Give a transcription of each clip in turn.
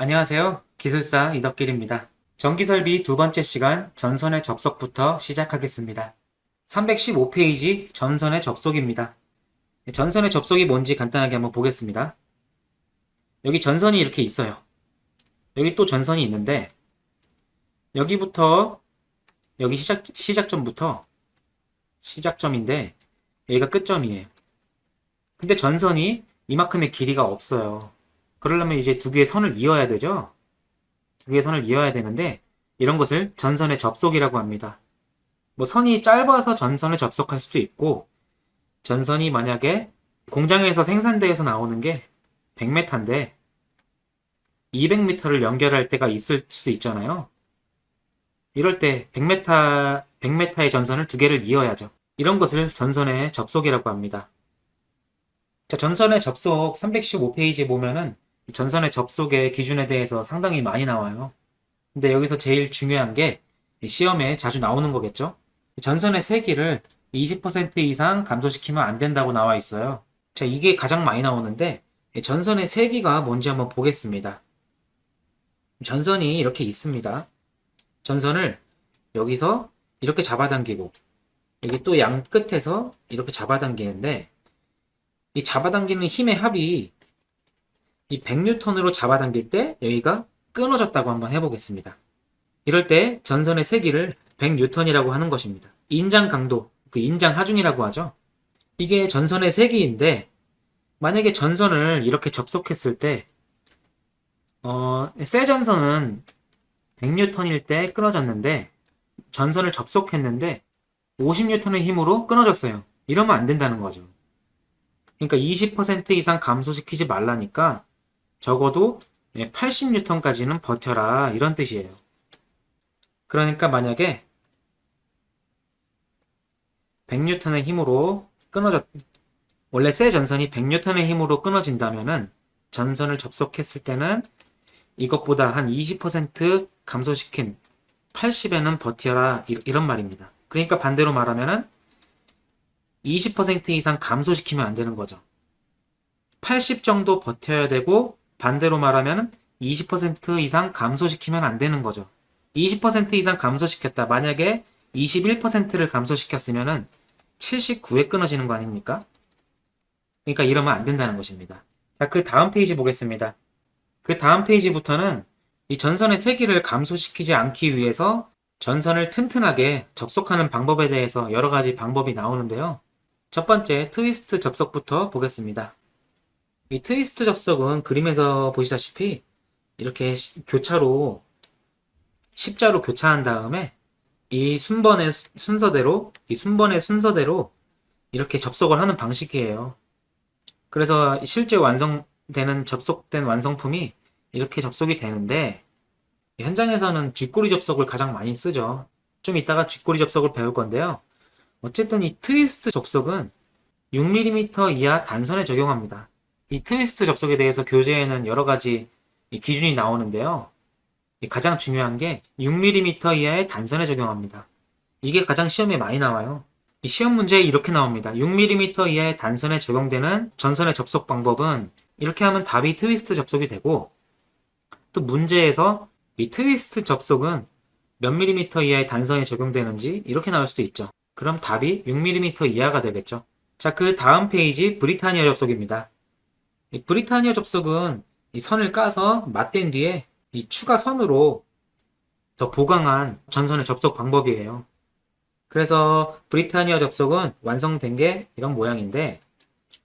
안녕하세요. 기술사 이덕길입니다. 전기설비 두 번째 시간 전선의 접속부터 시작하겠습니다. 315페이지 전선의 접속입니다. 전선의 접속이 뭔지 간단하게 한번 보겠습니다. 여기 전선이 이렇게 있어요. 여기 또 전선이 있는데 여기부터 여기 시작, 시작점부터 시작점인데 여기가 끝점이에요. 근데 전선이 이만큼의 길이가 없어요. 그러려면 이제 두 개의 선을 이어야 되죠? 두 개의 선을 이어야 되는데, 이런 것을 전선의 접속이라고 합니다. 뭐 선이 짧아서 전선을 접속할 수도 있고, 전선이 만약에 공장에서 생산대에서 나오는 게 100m인데, 200m를 연결할 때가 있을 수도 있잖아요. 이럴 때 100m, 100m의 전선을 두 개를 이어야죠. 이런 것을 전선의 접속이라고 합니다. 자, 전선의 접속 315페이지 보면은 이 전선의 접속의 기준에 대해서 상당히 많이 나와요. 근데 여기서 제일 중요한 게이 시험에 자주 나오는 거겠죠? 전선의 세기를 20% 이상 감소시키면 안 된다고 나와 있어요. 자, 이게 가장 많이 나오는데 이 전선의 세기가 뭔지 한번 보겠습니다. 전선이 이렇게 있습니다. 전선을 여기서 이렇게 잡아당기고 여기 또 양 끝에서 이렇게 잡아당기는데 이 잡아당기는 힘의 합이 이 100뉴턴으로 잡아당길 때 여기가 끊어졌다고 한번 해보겠습니다. 이럴 때 전선의 세기를 100뉴턴이라고 하는 것입니다. 인장 강도, 그 인장 하중이라고 하죠. 이게 전선의 세기인데 만약에 전선을 이렇게 접속했을 때 어, 새 전선은 100뉴턴일 때 끊어졌는데 전선을 접속했는데 50뉴턴의 힘으로 끊어졌어요. 이러면 안 된다는 거죠. 그러니까 20% 이상 감소시키지 말라니까 적어도 80뉴턴까지는 버텨라 이런 뜻이에요. 그러니까 만약에 100뉴턴의 힘으로 끊어졌 원래 새 전선이 100뉴턴의 힘으로 끊어진다면은 전선을 접속했을 때는 이것보다 한 20% 감소시킨 80에는 버텨라 이- 이런 말입니다. 그러니까 반대로 말하면은 20% 이상 감소시키면 안 되는 거죠. 80 정도 버텨야 되고 반대로 말하면 20% 이상 감소시키면 안 되는 거죠. 20% 이상 감소시켰다. 만약에 21%를 감소시켰으면은 79에 끊어지는 거 아닙니까? 그러니까 이러면 안 된다는 것입니다. 자, 그 다음 페이지 보겠습니다. 그 다음 페이지부터는 이 전선의 세기를 감소시키지 않기 위해서 전선을 튼튼하게 접속하는 방법에 대해서 여러 가지 방법이 나오는데요. 첫 번째, 트위스트 접속부터 보겠습니다. 이 트위스트 접속은 그림에서 보시다시피 이렇게 시- 교차로 십자로 교차한 다음에 이 순번의 수- 순서대로 이 순번의 순서대로 이렇게 접속을 하는 방식이에요. 그래서 실제 완성되는 접속된 완성품이 이렇게 접속이 되는데 현장에서는 쥐꼬리 접속을 가장 많이 쓰죠. 좀 이따가 쥐꼬리 접속을 배울 건데요. 어쨌든 이 트위스트 접속은 6mm 이하 단선에 적용합니다. 이 트위스트 접속에 대해서 교재에는 여러 가지 이 기준이 나오는데요. 이 가장 중요한 게 6mm 이하의 단선에 적용합니다. 이게 가장 시험에 많이 나와요. 이 시험 문제에 이렇게 나옵니다. 6mm 이하의 단선에 적용되는 전선의 접속 방법은 이렇게 하면 답이 트위스트 접속이 되고 또 문제에서 이 트위스트 접속은 몇 밀리미터 이하의 단선에 적용되는지 이렇게 나올 수도 있죠. 그럼 답이 6mm 이하가 되겠죠. 자, 그 다음 페이지 브리타니아 접속입니다. 이 브리타니아 접속은 이 선을 까서 맞댄 뒤에 이 추가 선으로 더 보강한 전선의 접속 방법이에요. 그래서 브리타니아 접속은 완성된 게 이런 모양인데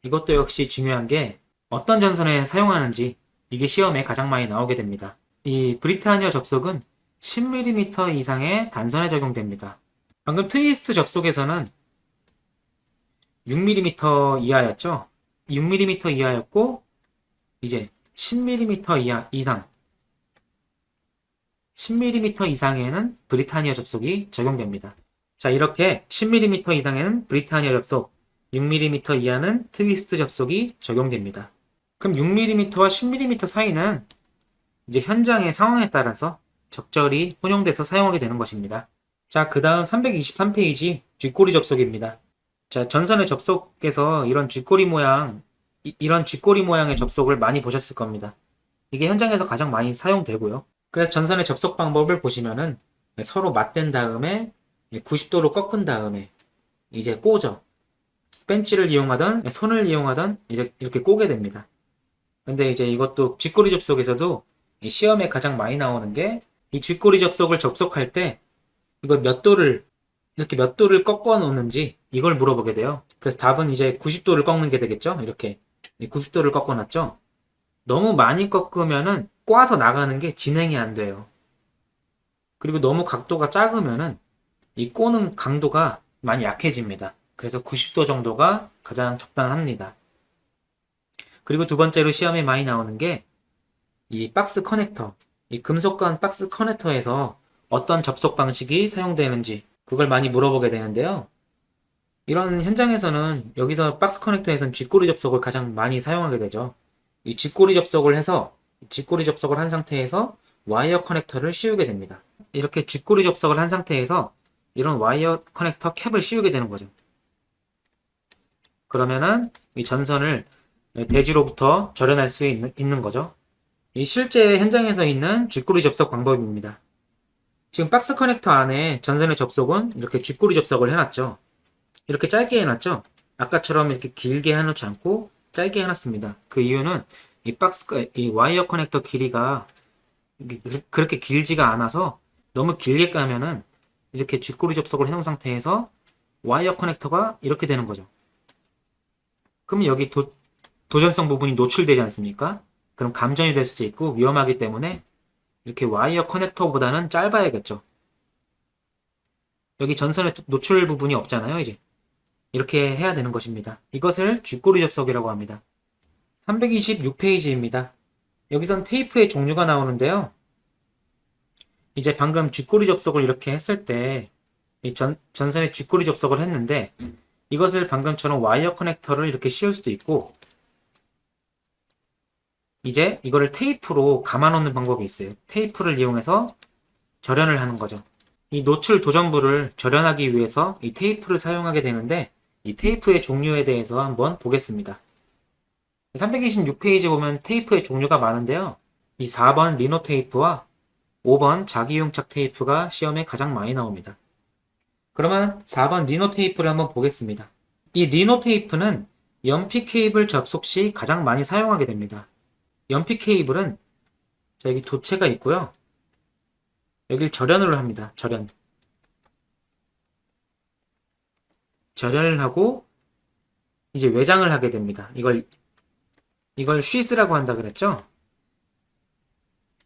이것도 역시 중요한 게 어떤 전선에 사용하는지 이게 시험에 가장 많이 나오게 됩니다. 이 브리타니아 접속은 10mm 이상의 단선에 적용됩니다. 방금 트위스트 접속에서는 6mm 이하였죠? 6mm 이하였고 이제 10mm 이하 이상 10mm 이상에는 브리타니아 접속이 적용됩니다. 자, 이렇게 10mm 이상에는 브리타니아 접속, 6mm 이하는 트위스트 접속이 적용됩니다. 그럼 6mm와 10mm 사이는 이제 현장의 상황에 따라서 적절히 혼용돼서 사용하게 되는 것입니다. 자, 그 다음 323페이지 쥐꼬리 접속입니다. 자, 전선의 접속에서 이런 쥐꼬리 모양, 이, 런 쥐꼬리 모양의 접속을 많이 보셨을 겁니다. 이게 현장에서 가장 많이 사용되고요. 그래서 전선의 접속 방법을 보시면은 서로 맞댄 다음에 90도로 꺾은 다음에 이제 꽂어. 벤치를 이용하던 손을 이용하던 이제 이렇게 꼬게 됩니다. 근데 이제 이것도 쥐꼬리 접속에서도 이 시험에 가장 많이 나오는 게 이 쥐꼬리 접속을 접속할 때 이걸 몇 도를 이렇게 몇 도를 꺾어 놓는지 이걸 물어보게 돼요. 그래서 답은 이제 90도를 꺾는 게 되겠죠. 이렇게 90도를 꺾어 놨죠. 너무 많이 꺾으면은 꽈서 나가는 게 진행이 안 돼요. 그리고 너무 각도가 작으면은 이 꼬는 강도가 많이 약해집니다. 그래서 90도 정도가 가장 적당합니다. 그리고 두 번째로 시험에 많이 나오는 게 이 박스 커넥터, 이 금속관 박스 커넥터에서 어떤 접속 방식이 사용되는지 그걸 많이 물어보게 되는데요. 이런 현장에서는 여기서 박스 커넥터에서는 쥐꼬리 접속을 가장 많이 사용하게 되죠. 이 쥐꼬리 접속을 해서 쥐꼬리 접속을 한 상태에서 와이어 커넥터를 씌우게 됩니다. 이렇게 쥐꼬리 접속을 한 상태에서 이런 와이어 커넥터 캡을 씌우게 되는 거죠. 그러면은 이 전선을 대지로부터 절연할 수 있는 거죠. 이 실제 현장에서 있는 쥐꼬리 접속 방법입니다. 지금 박스 커넥터 안에 전선의 접속은 이렇게 쥐꼬리 접속을 해놨죠. 이렇게 짧게 해놨죠. 아까처럼 이렇게 길게 해놓지 않고 짧게 해놨습니다. 그 이유는 이 박스, 이 와이어 커넥터 길이가 그렇게 길지가 않아서 너무 길게 까면은 이렇게 쥐꼬리 접속을 해놓은 상태에서 와이어 커넥터가 이렇게 되는 거죠. 그럼 여기 도, 도전성 부분이 노출되지 않습니까? 그럼 감전이 될 수도 있고 위험하기 때문에 이렇게 와이어 커넥터보다는 짧아야겠죠. 여기 전선의 노출 부분이 없잖아요, 이제. 이렇게 해야 되는 것입니다. 이것을 쥐꼬리 접속이라고 합니다. 326페이지입니다. 여기선 테이프의 종류가 나오는데요. 이제 방금 쥐꼬리 접속을 이렇게 했을 때, 이 전, 전선에 쥐꼬리 접속을 했는데, 이것을 방금처럼 와이어 커넥터를 이렇게 씌울 수도 있고, 이제 이거를 테이프로 감아 놓는 방법이 있어요. 테이프를 이용해서 절연을 하는 거죠. 이 노출 도전부를 절연하기 위해서 이 테이프를 사용하게 되는데 이 테이프의 종류에 대해서 한번 보겠습니다. 326페이지 보면 테이프의 종류가 많은데요. 이 4번 리노 테이프와 5번 자기용착 테이프가 시험에 가장 많이 나옵니다. 그러면 4번 리노 테이프를 한번 보겠습니다. 이 리노 테이프는 연피 케이블 접속 시 가장 많이 사용하게 됩니다. 연피 케이블은 자 여기 도체가 있고요. 여기를 절연으로 합니다. 절연. 절연을 하고 이제 외장을 하게 됩니다. 이걸 이걸 쉬스라고 한다 그랬죠?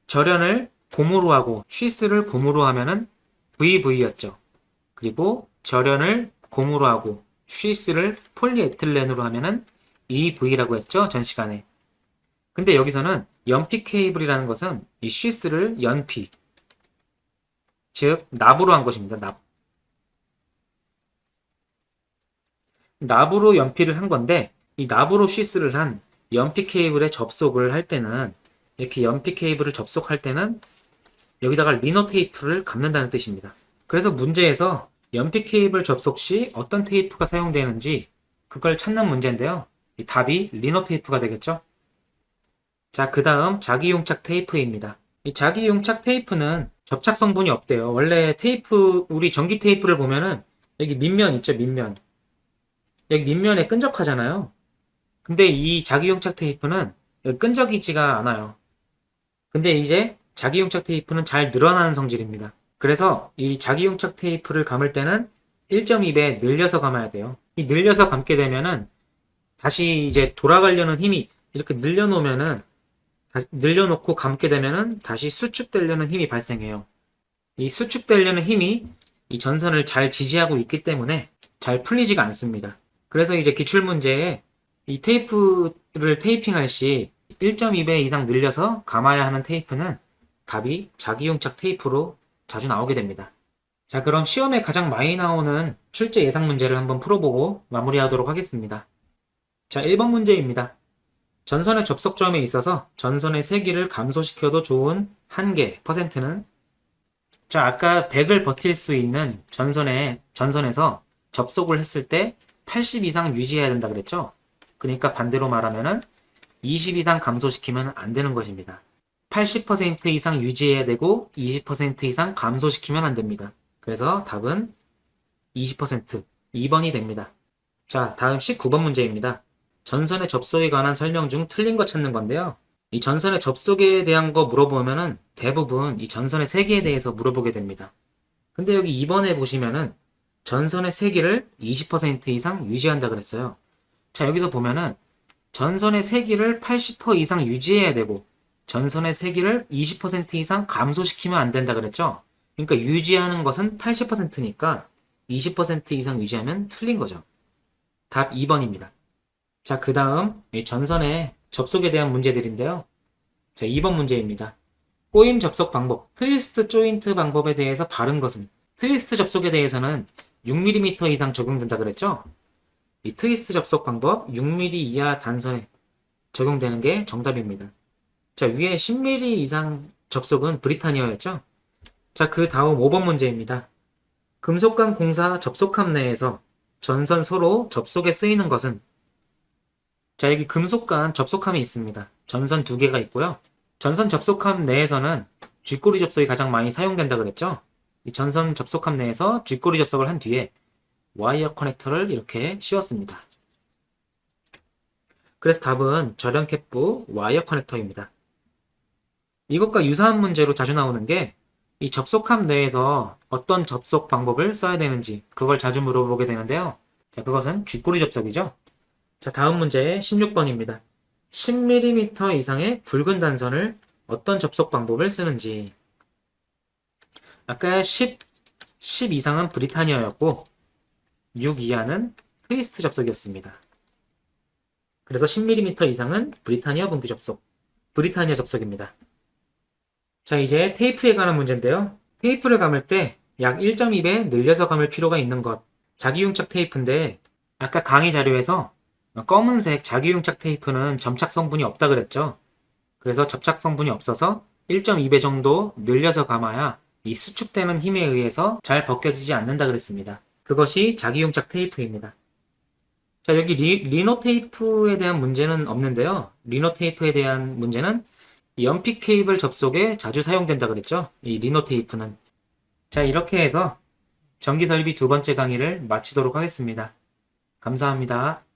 절연을 곰으로 하고 쉬스를 곰으로 하면은 VV였죠. 그리고 절연을 곰으로 하고 쉬스를 폴리에틸렌으로 하면은 EV라고 했죠. 전 시간에. 근데 여기서는 연피 케이블이라는 것은 이 쉬스를 연피 즉 납으로 한 것입니다. 납. 납으로 연피를 한 건데 이 납으로 쉬스를 한 연피 케이블에 접속을 할 때는 이렇게 연피 케이블을 접속할 때는 여기다가 리노 테이프를 감는다는 뜻입니다. 그래서 문제에서 연피 케이블 접속 시 어떤 테이프가 사용되는지 그걸 찾는 문제인데요. 이 답이 리노 테이프가 되겠죠. 자, 그 다음 자기용착 테이프입니다. 이 자기용착 테이프는 접착 성분이 없대요. 원래 테이프, 우리 전기 테이프를 보면은 여기 밑면 있죠, 밑면. 여기 밑면에 끈적하잖아요. 근데 이 자기용착 테이프는 끈적이지가 않아요. 근데 이제 자기용착 테이프는 잘 늘어나는 성질입니다. 그래서 이 자기용착 테이프를 감을 때는 1.2배 늘려서 감아야 돼요. 이 늘려서 감게 되면은 다시 이제 돌아가려는 힘이 이렇게 늘려놓으면은 늘려놓고 감게 되면은 다시 수축되려는 힘이 발생해요. 이 수축되려는 힘이 이 전선을 잘 지지하고 있기 때문에 잘 풀리지가 않습니다. 그래서 이제 기출 문제에 이 테이프를 테이핑할 시 1.2배 이상 늘려서 감아야 하는 테이프는 답이 자기용착 테이프로 자주 나오게 됩니다. 자, 그럼 시험에 가장 많이 나오는 출제 예상 문제를 한번 풀어보고 마무리하도록 하겠습니다. 자, 1번 문제입니다. 전선의 접속점에 있어서 전선의 세기를 감소시켜도 좋은 한계 퍼센트는 자, 아까 100을 버틸 수 있는 전선에 전선에서 접속을 했을 때 80 이상 유지해야 된다 그랬죠? 그러니까 반대로 말하면은 20 이상 감소시키면 안 되는 것입니다. 80% 이상 유지해야 되고 20% 이상 감소시키면 안 됩니다. 그래서 답은 20% 2번이 됩니다. 자, 다음 19번 문제입니다. 전선의 접속에 관한 설명 중 틀린 거 찾는 건데요. 이 전선의 접속에 대한 거 물어보면은 대부분 이 전선의 세기에 대해서 물어보게 됩니다. 근데 여기 2번에 보시면은 전선의 세기를 20% 이상 유지한다 그랬어요. 자, 여기서 보면은 전선의 세기를 80% 이상 유지해야 되고 전선의 세기를 20% 이상 감소시키면 안 된다 그랬죠? 그러니까 유지하는 것은 80%니까 20% 이상 유지하면 틀린 거죠. 답 2번입니다. 자, 그 다음 전선의 접속에 대한 문제들인데요. 자, 2번 문제입니다. 꼬임 접속 방법, 트위스트 조인트 방법에 대해서 바른 것은 트위스트 접속에 대해서는 6mm 이상 적용된다 그랬죠? 이 트위스트 접속 방법 6mm 이하 단선에 적용되는 게 정답입니다. 자, 위에 10mm 이상 접속은 브리타니아였죠? 자, 그 다음 5번 문제입니다. 금속관 공사 접속함 내에서 전선 서로 접속에 쓰이는 것은 자, 여기 금속관 접속함이 있습니다. 전선 두 개가 있고요. 전선 접속함 내에서는 쥐꼬리 접속이 가장 많이 사용된다 그랬죠? 이 전선 접속함 내에서 쥐꼬리 접속을 한 뒤에 와이어 커넥터를 이렇게 씌웠습니다. 그래서 답은 절연캡부 와이어 커넥터입니다. 이것과 유사한 문제로 자주 나오는 게 이 접속함 내에서 어떤 접속 방법을 써야 되는지 그걸 자주 물어보게 되는데요. 자, 그것은 쥐꼬리 접속이죠. 자, 다음 문제 16번입니다. 10mm 이상의 굵은 단선을 어떤 접속 방법을 쓰는지. 아까 10, 10 이상은 브리타니아였고 6 이하는 트위스트 접속이었습니다. 그래서 10mm 이상은 브리타니아 분기 접속, 브리타니아 접속입니다. 자, 이제 테이프에 관한 문제인데요. 테이프를 감을 때 약 1.2배 늘려서 감을 필요가 있는 것. 자기융착 테이프인데 아까 강의 자료에서 검은색 자기융착 테이프는 점착 성분이 없다 그랬죠. 그래서 접착 성분이 없어서 1.2배 정도 늘려서 감아야 이 수축되는 힘에 의해서 잘 벗겨지지 않는다 그랬습니다. 그것이 자기융착 테이프입니다. 자, 여기 리, 리노 테이프에 대한 문제는 없는데요. 리노 테이프에 대한 문제는 이 연필 케이블 접속에 자주 사용된다 그랬죠? 이 리노 테이프는. 자, 이렇게 해서 전기 설비 두 번째 강의를 마치도록 하겠습니다. 감사합니다.